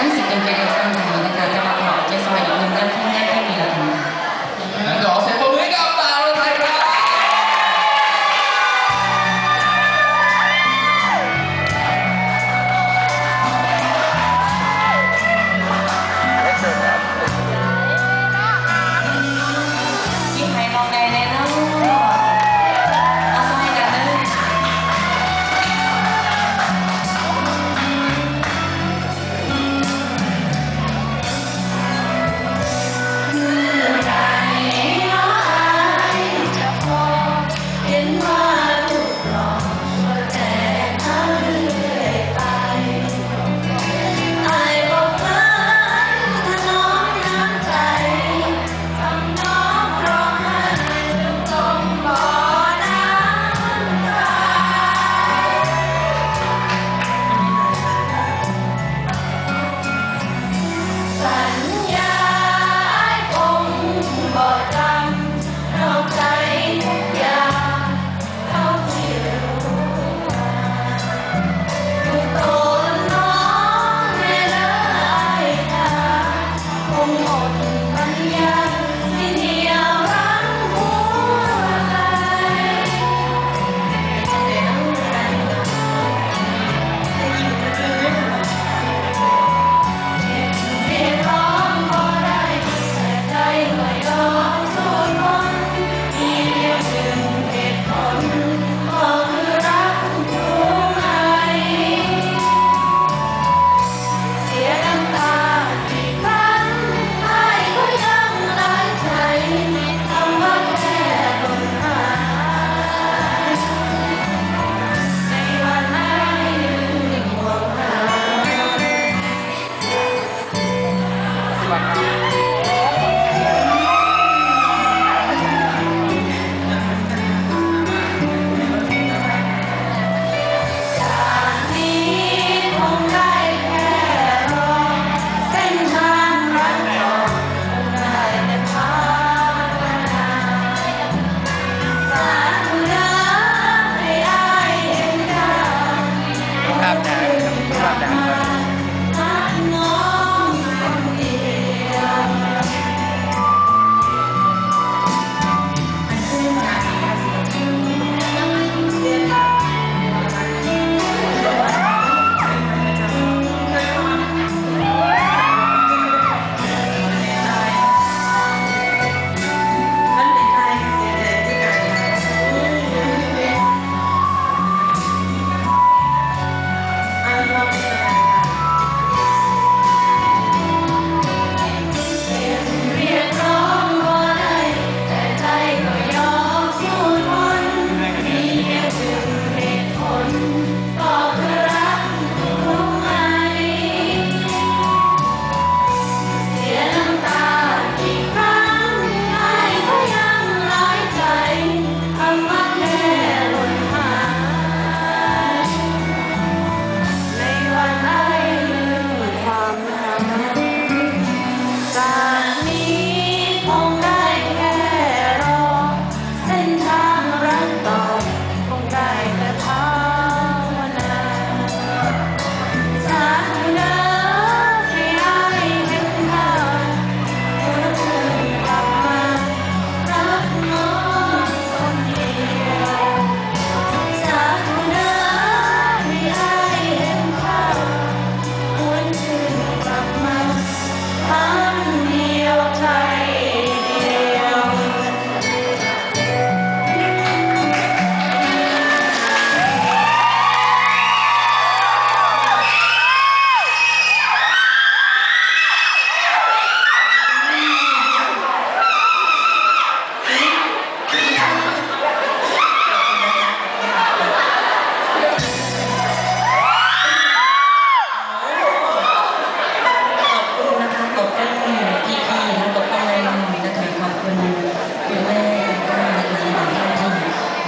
importância da integração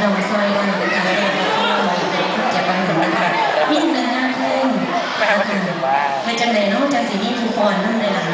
ราซอยดงเป็ได้ป็นะเป็นเจ็บบังถึงนะคะมีเงินห้าเพิ่มนะคะถ้จังไหนน้องจังสีนี่ทุกคนนั่นเลยล่ะ